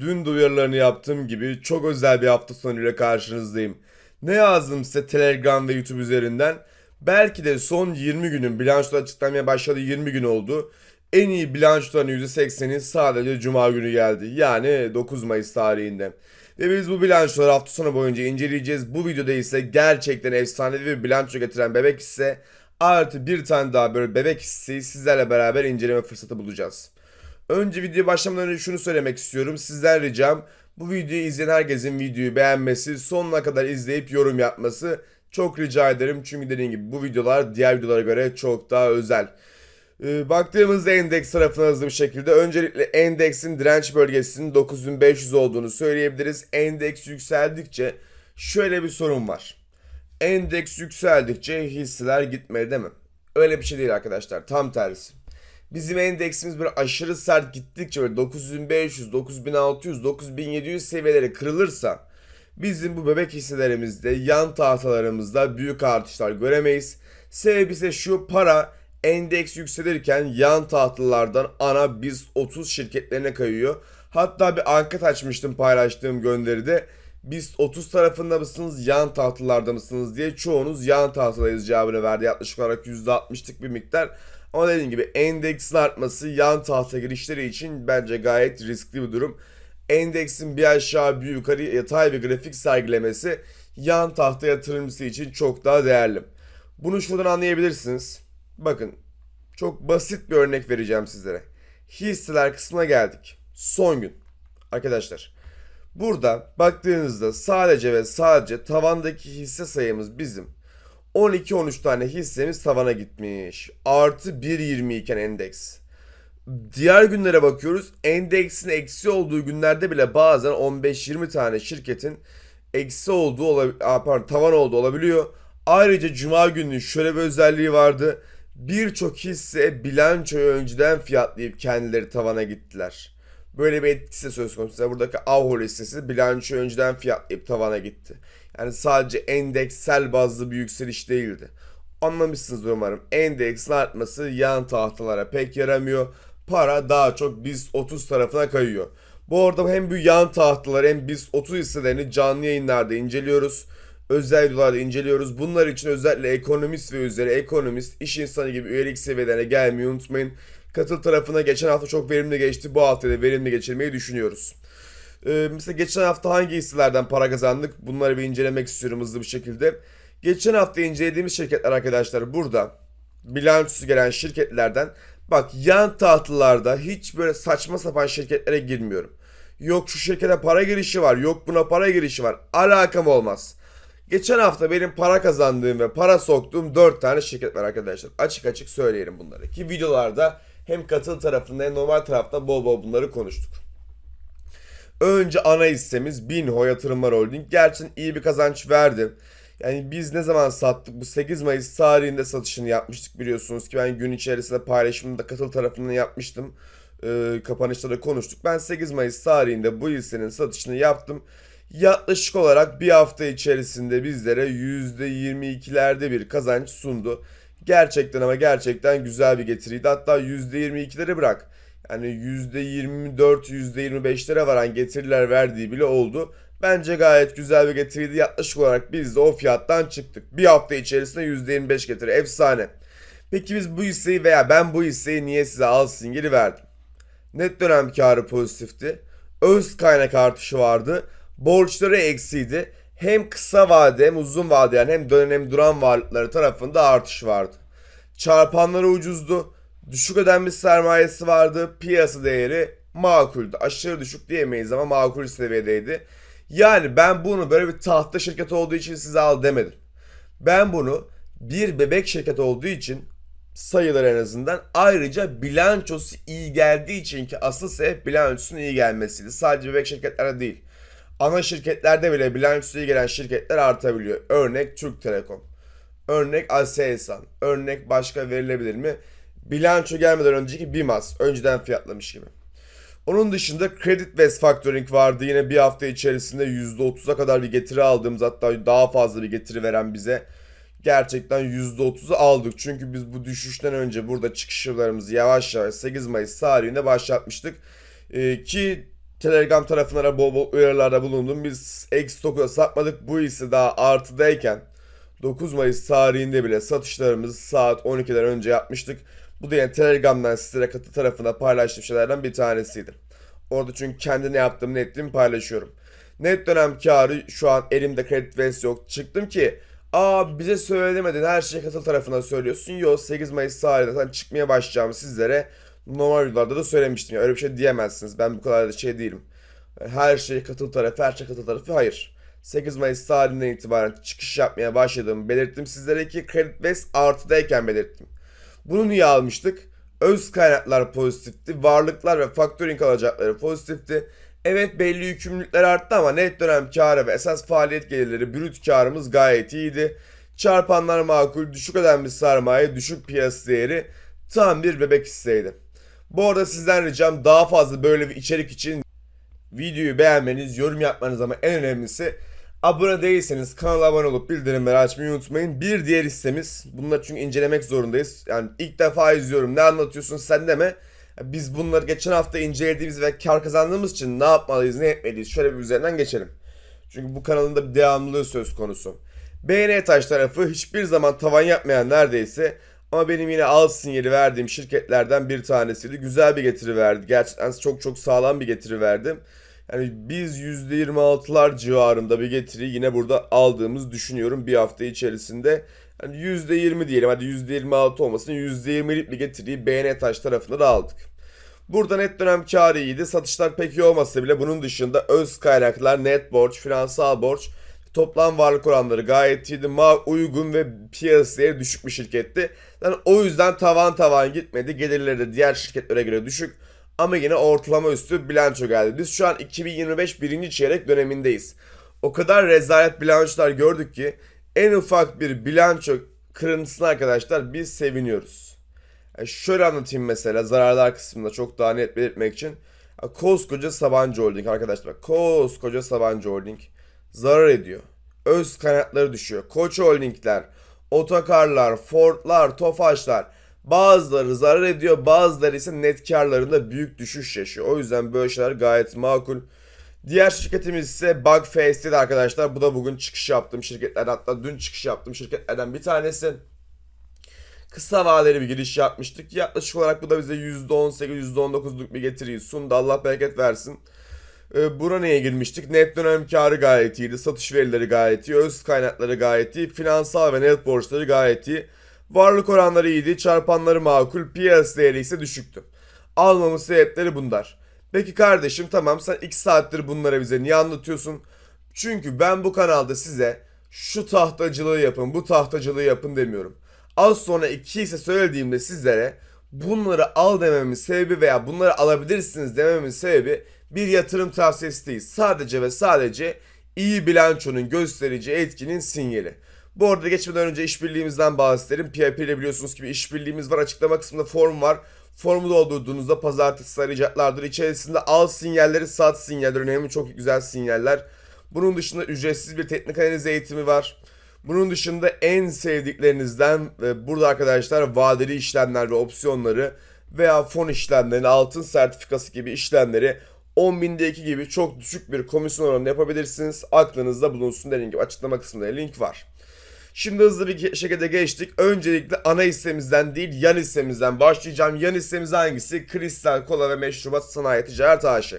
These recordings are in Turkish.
Dün duyurularını yaptığım gibi çok özel bir hafta sonuyla karşınızdayım. Ne yazdım size Telegram ve YouTube üzerinden? Belki de son 20 günün bilanço açıklamaya başladığı 20 gün oldu. En iyi bilançoların %80'i sadece Cuma günü geldi. Yani 9 Mayıs tarihinde. Ve biz bu bilançoları hafta sonu boyunca inceleyeceğiz. Bu videoda ise gerçekten efsanevi bir bilanço getiren bebek hisse artı bir tane daha böyle bebek hisseyi sizlerle beraber inceleme fırsatı bulacağız. Önce video başlamadan önce şunu söylemek istiyorum. Sizden ricam bu videoyu izleyen herkesin videoyu beğenmesi, sonuna kadar izleyip yorum yapması çok rica ederim. Çünkü dediğim gibi bu videolar diğer videolara göre çok daha özel. Ee, baktığımızda endeks tarafına hızlı bir şekilde öncelikle endeksin direnç bölgesinin 9500 olduğunu söyleyebiliriz. Endeks yükseldikçe şöyle bir sorun var. Endeks yükseldikçe hisseler gitmeli değil mi? Öyle bir şey değil arkadaşlar. Tam tersi. Bizim endeksimiz böyle aşırı sert gittikçe böyle 9500, 9600, 9700 seviyeleri kırılırsa bizim bu bebek hisselerimizde yan tahtalarımızda büyük artışlar göremeyiz. Sebebi ise şu para endeks yükselirken yan tahtalardan ana biz 30 şirketlerine kayıyor. Hatta bir anket açmıştım paylaştığım gönderide. Biz 30 tarafında mısınız, yan tahtalarda mısınız diye çoğunuz yan tahtadayız cevabını verdi. Yaklaşık olarak %60'lık bir miktar. Ama dediğim gibi endeksin artması yan tahta girişleri için bence gayet riskli bir durum. Endeksin bir aşağı bir yukarı yatay bir grafik sergilemesi yan tahta yatırımcısı için çok daha değerli. Bunu şuradan anlayabilirsiniz. Bakın çok basit bir örnek vereceğim sizlere. Hisseler kısmına geldik. Son gün. Arkadaşlar burada baktığınızda sadece ve sadece tavandaki hisse sayımız bizim 12-13 tane hissemiz tavana gitmiş. Artı 1.20 iken endeks. Diğer günlere bakıyoruz. Endeksin eksi olduğu günlerde bile bazen 15-20 tane şirketin eksi olduğu olabilir, tavan olduğu olabiliyor. Ayrıca cuma günü şöyle bir özelliği vardı. Birçok hisse bilançoyu önceden fiyatlayıp kendileri tavana gittiler. Böyle bir etkisi söz konusu. Buradaki Avhol hissesi bilançoyu önceden fiyatlayıp tavana gitti. Yani sadece endeksel bazlı bir yükseliş değildi. Anlamışsınızdır umarım. Endeksin artması yan tahtalara pek yaramıyor. Para daha çok biz 30 tarafına kayıyor. Bu arada hem bu yan tahtalar hem biz 30 hisselerini canlı yayınlarda inceliyoruz. Özel videolarda inceliyoruz. Bunlar için özellikle ekonomist ve üzeri ekonomist, iş insanı gibi üyelik seviyelerine gelmeyi unutmayın. Katıl tarafına geçen hafta çok verimli geçti. Bu hafta da verimli geçirmeyi düşünüyoruz. Ee, mesela geçen hafta hangi hisselerden para kazandık? Bunları bir incelemek istiyorum hızlı bir şekilde. Geçen hafta incelediğimiz şirketler arkadaşlar burada bilançosu gelen şirketlerden bak yan tahtalarda hiç böyle saçma sapan şirketlere girmiyorum. Yok şu şirkete para girişi var, yok buna para girişi var. Alakam olmaz. Geçen hafta benim para kazandığım ve para soktuğum 4 tane şirket var arkadaşlar. Açık açık söyleyelim bunları. Ki videolarda hem katıl tarafında hem normal tarafta bol bol bunları konuştuk. Önce ana hissemiz Binho Yatırımlar Holding. Gerçekten iyi bir kazanç verdi. Yani biz ne zaman sattık? Bu 8 Mayıs tarihinde satışını yapmıştık biliyorsunuz ki ben gün içerisinde paylaşımını da katıl tarafından yapmıştım. Ee, kapanışta da konuştuk. Ben 8 Mayıs tarihinde bu hissenin satışını yaptım. Yaklaşık olarak bir hafta içerisinde bizlere %22'lerde bir kazanç sundu. Gerçekten ama gerçekten güzel bir getiriydi. Hatta %22'leri bırak. Yani %24, %25'lere varan getiriler verdiği bile oldu. Bence gayet güzel bir getiriydi. Yaklaşık olarak biz de o fiyattan çıktık. Bir hafta içerisinde %25 getiri. Efsane. Peki biz bu hisseyi veya ben bu hisseyi niye size al sinyali verdim? Net dönem karı pozitifti. Öz kaynak artışı vardı. Borçları eksiydi. Hem kısa vade hem uzun vade yani hem dönem hem duran varlıkları tarafında artış vardı. Çarpanları ucuzdu. Düşük ödenmiş sermayesi vardı. Piyasa değeri makuldü. Aşırı düşük diyemeyiz ama makul seviyedeydi. Yani ben bunu böyle bir tahta şirket olduğu için size al demedim. Ben bunu bir bebek şirket olduğu için sayılar en azından ayrıca bilançosu iyi geldiği için ki asıl sebep bilançosunun iyi gelmesiydi. Sadece bebek şirketlerde değil. Ana şirketlerde bile bilançosu iyi gelen şirketler artabiliyor. Örnek Türk Telekom. Örnek Aselsan. Örnek başka verilebilir mi? Bilanço gelmeden önceki BİMAS. Önceden fiyatlamış gibi. Onun dışında Credit West Factoring vardı. Yine bir hafta içerisinde %30'a kadar bir getiri aldığımız hatta daha fazla bir getiri veren bize gerçekten %30'u aldık. Çünkü biz bu düşüşten önce burada çıkışlarımızı yavaş yavaş 8 Mayıs tarihinde başlatmıştık. Ee, ki Telegram tarafına bol bol uyarılarda bulundum. Biz eksi 9'a satmadık. Bu hisse daha artıdayken 9 Mayıs tarihinde bile satışlarımızı saat 12'den önce yapmıştık. Bu da yani Telegram'dan sizlere katı tarafına paylaştığım şeylerden bir tanesiydi. Orada çünkü kendi ne yaptığımı ne ettiğimi paylaşıyorum. Net dönem karı şu an elimde Credit West yok. Çıktım ki aa bize söylemedin her şeyi katıl tarafına söylüyorsun. Yok 8 Mayıs tarihinde sen çıkmaya başlayacağımı sizlere normal videolarda da söylemiştim. Ya. Öyle bir şey diyemezsiniz. Ben bu kadar da şey değilim. Her şey katıl tarafı, her şey katıl tarafı. Hayır. 8 Mayıs tarihinden itibaren çıkış yapmaya başladığımı belirttim sizlere ki Credit West artıdayken belirttim. Bunu niye almıştık? Öz kaynaklar pozitifti, varlıklar ve factoring alacakları pozitifti. Evet belli yükümlülükler arttı ama net dönem karı ve esas faaliyet gelirleri brüt karımız gayet iyiydi. Çarpanlar makul, düşük ödenmiş sermaye, düşük piyasa değeri tam bir bebek hisseydi. Bu arada sizden ricam daha fazla böyle bir içerik için videoyu beğenmeniz, yorum yapmanız ama en önemlisi abone değilseniz kanala abone olup bildirimleri açmayı unutmayın. Bir diğer hissemiz, bunları çünkü incelemek zorundayız. Yani ilk defa izliyorum ne anlatıyorsun sen deme. Biz bunları geçen hafta incelediğimiz ve kar kazandığımız için ne yapmalıyız, ne etmeliyiz şöyle bir üzerinden geçelim. Çünkü bu kanalın da bir devamlılığı söz konusu. BN Taş tarafı hiçbir zaman tavan yapmayan neredeyse ama benim yine al sinyali verdiğim şirketlerden bir tanesiydi. Güzel bir getiri verdi. Gerçekten çok çok sağlam bir getiri verdi. Yani biz %26'lar civarında bir getiri yine burada aldığımız düşünüyorum bir hafta içerisinde. Yani %20 diyelim hadi %26 olmasın %20'lik bir getiriyi BN Taş tarafında da aldık. Burada net dönem karı iyiydi. Satışlar pek iyi olmasa bile bunun dışında öz kaynaklar, net borç, finansal borç, toplam varlık oranları gayet iyiydi. Ma uygun ve piyasaya düşük bir şirketti. Yani o yüzden tavan tavan gitmedi. Gelirleri de diğer şirketlere göre düşük. Ama yine ortalama üstü bilanço geldi. Biz şu an 2025 birinci çeyrek dönemindeyiz. O kadar rezalet bilançolar gördük ki en ufak bir bilanço kırıntısına arkadaşlar biz seviniyoruz. Yani şöyle anlatayım mesela zararlar kısmında çok daha net belirtmek için. Ya Koskoca Sabancı Holding arkadaşlar. Koskoca Sabancı Holding zarar ediyor. Öz kaynakları düşüyor. Koç Holdingler, otokarlar, Ford'lar, Tofaşlar bazıları zarar ediyor. Bazıları ise net karlarında büyük düşüş yaşıyor. O yüzden böyle şeyler gayet makul. Diğer şirketimiz ise Bugface'di arkadaşlar. Bu da bugün çıkış yaptığım şirketlerden hatta dün çıkış yaptığım şirketlerden bir tanesi. Kısa vadeli bir giriş yapmıştık. Yaklaşık olarak bu da bize %18-%19'luk bir getiriyi sundu. Allah bereket versin. Ee, buna neye girmiştik? Net dönem karı gayet iyiydi. Satış verileri gayet iyi. Öz kaynakları gayet iyi. Finansal ve net borçları gayet iyi. Varlık oranları iyiydi. Çarpanları makul. Piyasa değeri ise düşüktü. Almamın sebepleri bunlar. Peki kardeşim tamam sen 2 saattir bunları bize niye anlatıyorsun? Çünkü ben bu kanalda size şu tahtacılığı yapın, bu tahtacılığı yapın demiyorum. Az sonra iki ise söylediğimde sizlere bunları al dememin sebebi veya bunları alabilirsiniz dememin sebebi bir yatırım tavsiyesi değil. Sadece ve sadece iyi bilançonun gösterici etkinin sinyali. Bu arada geçmeden önce işbirliğimizden bahsedelim. PIP ile biliyorsunuz ki bir işbirliğimiz var. Açıklama kısmında form var. Formu doldurduğunuzda pazartesi arayacaklardır. İçerisinde al sinyalleri, sat sinyalleri önemli çok güzel sinyaller. Bunun dışında ücretsiz bir teknik analiz eğitimi var. Bunun dışında en sevdiklerinizden e, burada arkadaşlar vadeli işlemler ve opsiyonları veya fon işlemlerini, altın sertifikası gibi işlemleri 10.000'deki gibi çok düşük bir komisyon oranı yapabilirsiniz. Aklınızda bulunsun dediğim gibi açıklama kısmında link var. Şimdi hızlı bir şekilde geçtik. Öncelikle ana hissemizden değil yan hissemizden başlayacağım. Yan hissemiz hangisi? Kristal Kola ve Meşrubat Sanayi Ticaret AŞ.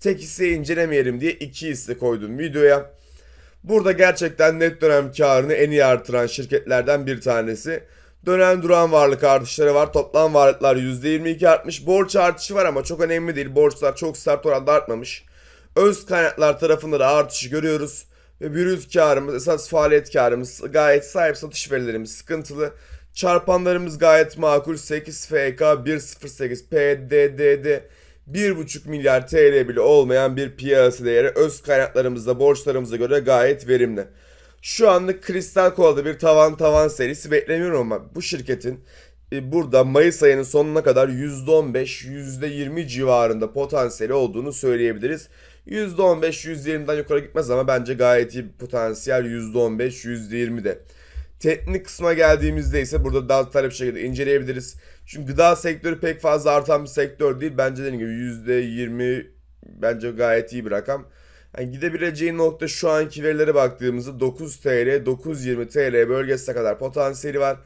Tek hisseyi incelemeyelim diye iki hisse koydum videoya. Burada gerçekten net dönem karını en iyi artıran şirketlerden bir tanesi. Dönen duran varlık artışları var. Toplam varlıklar %22 artmış. Borç artışı var ama çok önemli değil. Borçlar çok sert oranda artmamış. Öz kaynaklar tarafında da artışı görüyoruz. Ve brüt karımız, esas faaliyet karımız gayet sahip satış verilerimiz sıkıntılı. Çarpanlarımız gayet makul. 8 FK 108 PDDD 1,5 milyar TL bile olmayan bir piyasa değeri öz kaynaklarımızda borçlarımıza göre gayet verimli. Şu anlık Kristal Kola'da bir tavan tavan serisi beklemiyorum ama bu şirketin e, burada Mayıs ayının sonuna kadar %15, %20 civarında potansiyeli olduğunu söyleyebiliriz. %15-%20'den yukarı gitmez ama bence gayet iyi bir potansiyel %15-%20'de. Teknik kısma geldiğimizde ise burada daha detaylı bir şekilde inceleyebiliriz. Çünkü gıda sektörü pek fazla artan bir sektör değil. Bence dediğim gibi %20 bence gayet iyi bir rakam. Yani gidebileceği nokta şu anki verilere baktığımızda 9 TL, 920 TL bölgesine kadar potansiyeli var.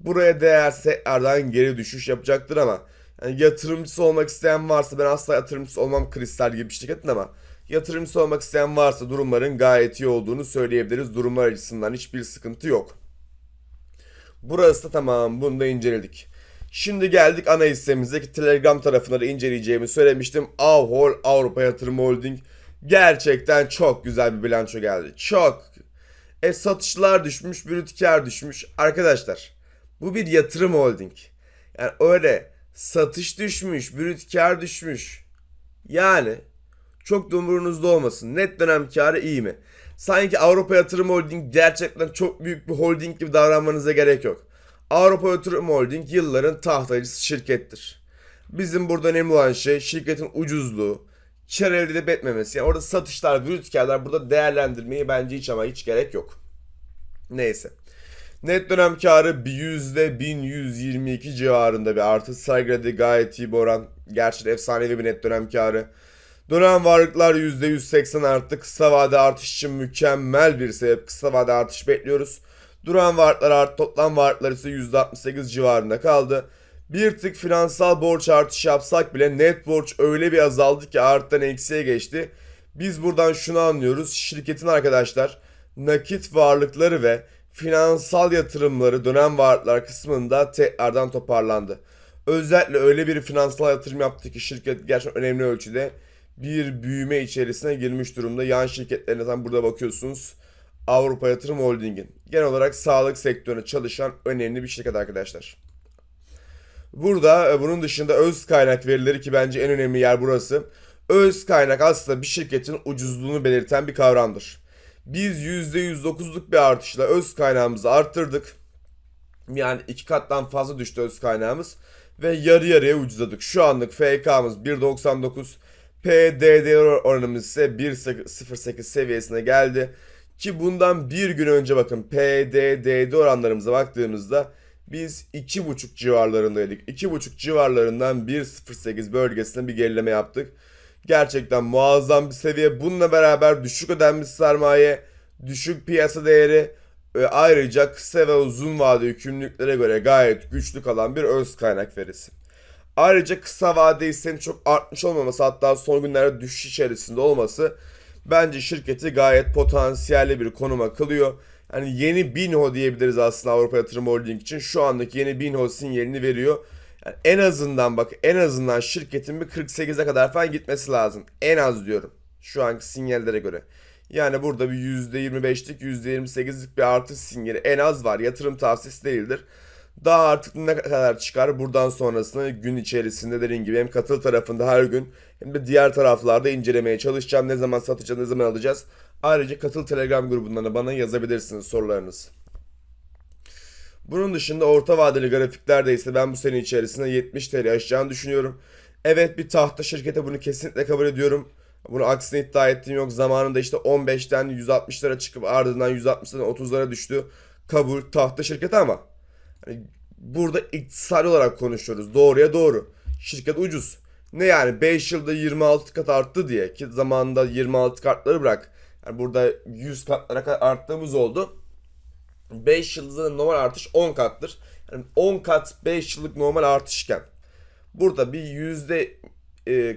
Buraya değerse tekrardan geri düşüş yapacaktır ama yani yatırımcısı olmak isteyen varsa ben asla yatırımcısı olmam kristal gibi bir şirketin ama yatırımcısı olmak isteyen varsa durumların gayet iyi olduğunu söyleyebiliriz. Durumlar açısından hiçbir sıkıntı yok. Burası da tamam bunu da inceledik. Şimdi geldik ana hissemizdeki Telegram tarafına da inceleyeceğimi söylemiştim. Avhol Avrupa Yatırım Holding gerçekten çok güzel bir bilanço geldi. Çok. E satışlar düşmüş, brüt kar düşmüş. Arkadaşlar bu bir yatırım holding. Yani öyle satış düşmüş, brüt kar düşmüş. Yani çok da umurunuzda olmasın. Net dönem karı iyi mi? Sanki Avrupa Yatırım Holding gerçekten çok büyük bir holding gibi davranmanıza gerek yok. Avrupa Yatırım Holding yılların tahtacısı şirkettir. Bizim burada önemli olan şey şirketin ucuzluğu, kar elde edip etmemesi. Yani orada satışlar, brüt karlar burada değerlendirmeyi bence hiç ama hiç gerek yok. Neyse. Net dönem karı bir yüzde 1122 civarında bir artı. Sergiledi gayet iyi bir oran. Gerçekten efsanevi bir net dönem karı. Dönem varlıklar %180 arttı. Kısa vade artış için mükemmel bir sebep. Kısa vade artış bekliyoruz. Duran varlıklar arttı. Toplam varlıklar ise %68 civarında kaldı. Bir tık finansal borç artışı yapsak bile net borç öyle bir azaldı ki arttan eksiye geçti. Biz buradan şunu anlıyoruz. Şirketin arkadaşlar nakit varlıkları ve finansal yatırımları dönem varlıklar kısmında tekrardan toparlandı. Özellikle öyle bir finansal yatırım yaptı ki şirket gerçekten önemli ölçüde bir büyüme içerisine girmiş durumda. Yan şirketlerine tam burada bakıyorsunuz. Avrupa Yatırım Holding'in genel olarak sağlık sektörüne çalışan önemli bir şirket arkadaşlar. Burada e, bunun dışında öz kaynak verileri ki bence en önemli yer burası. Öz kaynak aslında bir şirketin ucuzluğunu belirten bir kavramdır. Biz %109'luk bir artışla öz kaynağımızı arttırdık. Yani iki kattan fazla düştü öz kaynağımız. Ve yarı yarıya ucuzladık. Şu anlık FK'mız 1.99. PDD oranımız ise 1.08 seviyesine geldi. Ki bundan bir gün önce bakın PDD oranlarımıza baktığımızda biz 2.5 civarlarındaydık. 2.5 civarlarından 1.08 bölgesine bir gerileme yaptık. Gerçekten muazzam bir seviye. Bununla beraber düşük ödenmiş sermaye, düşük piyasa değeri ve ayrıca kısa ve uzun vade yükümlülüklere göre gayet güçlü kalan bir öz kaynak verisi. Ayrıca kısa vade hissenin çok artmış olmaması hatta son günlerde düşüş içerisinde olması bence şirketi gayet potansiyelli bir konuma kılıyor. Yani yeni Binho diyebiliriz aslında Avrupa Yatırım Holding için. Şu andaki yeni Binho sinyalini veriyor. Yani en azından bak en azından şirketin bir 48'e kadar falan gitmesi lazım. En az diyorum. Şu anki sinyallere göre. Yani burada bir %25'lik %28'lik bir artış sinyali en az var. Yatırım tavsiyesi değildir. Daha artık ne kadar çıkar buradan sonrasını gün içerisinde dediğim gibi hem katıl tarafında her gün hem de diğer taraflarda incelemeye çalışacağım. Ne zaman satacağız, ne zaman alacağız. Ayrıca katıl telegram grubundan da bana yazabilirsiniz sorularınızı. Bunun dışında orta vadeli grafiklerde ise ben bu sene içerisinde 70 TL aşacağını düşünüyorum. Evet bir tahta şirkete bunu kesinlikle kabul ediyorum. Bunu aksine iddia ettiğim yok. Zamanında işte 15'ten 160'lara çıkıp ardından 160'dan 30'lara düştü. Kabul tahta şirketi ama hani burada iktisadi olarak konuşuyoruz. Doğruya doğru. Şirket ucuz. Ne yani 5 yılda 26 kat arttı diye ki zamanında 26 katları bırak. Yani burada 100 katlara kadar arttığımız oldu. 5 yıldızda normal artış 10 kattır. Yani 10 kat 5 yıllık normal artışken burada bir yüzde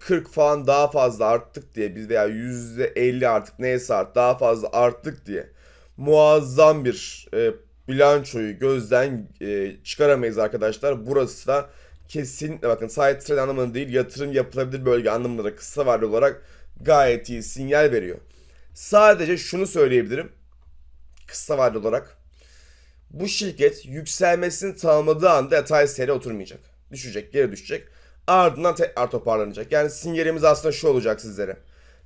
40 falan daha fazla arttık diye biz veya yüzde 50 artık neyse art daha fazla arttık diye muazzam bir e, bilançoyu gözden e, çıkaramayız arkadaşlar. Burası da kesinlikle bakın side trade anlamında değil yatırım yapılabilir bölge anlamında kısa vadeli olarak gayet iyi sinyal veriyor. Sadece şunu söyleyebilirim kısa vadeli olarak bu şirket yükselmesini tamamladığı anda yatay seyre oturmayacak. Düşecek, geri düşecek. Ardından tekrar toparlanacak. Yani sinyalimiz aslında şu olacak sizlere.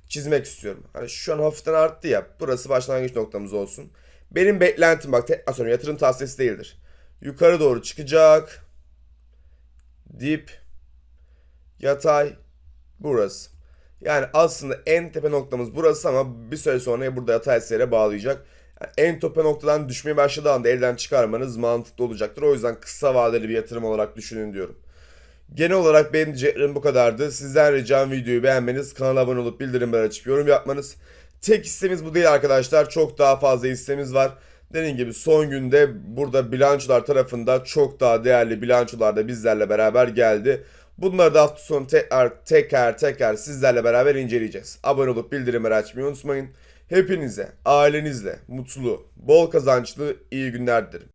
Çizmek istiyorum. Hani şu an hafiften arttı ya. Burası başlangıç noktamız olsun. Benim beklentim bak tekrar sonra yatırım tavsiyesi değildir. Yukarı doğru çıkacak. Dip. Yatay. Burası. Yani aslında en tepe noktamız burası ama bir süre sonra burada yatay seyre bağlayacak. En tepe noktadan düşmeye başladığı anda elden çıkarmanız mantıklı olacaktır. O yüzden kısa vadeli bir yatırım olarak düşünün diyorum. Genel olarak benim diyeceklerim bu kadardı. Sizden ricam videoyu beğenmeniz, kanala abone olup bildirimleri açıp yorum yapmanız. Tek isteğimiz bu değil arkadaşlar. Çok daha fazla isteğimiz var. Dediğim gibi son günde burada bilançolar tarafında çok daha değerli bilançolar da bizlerle beraber geldi. Bunları da hafta sonu tekrar tekrar tekrar sizlerle beraber inceleyeceğiz. Abone olup bildirimleri açmayı unutmayın. Hepinize, ailenizle mutlu, bol kazançlı iyi günler dilerim.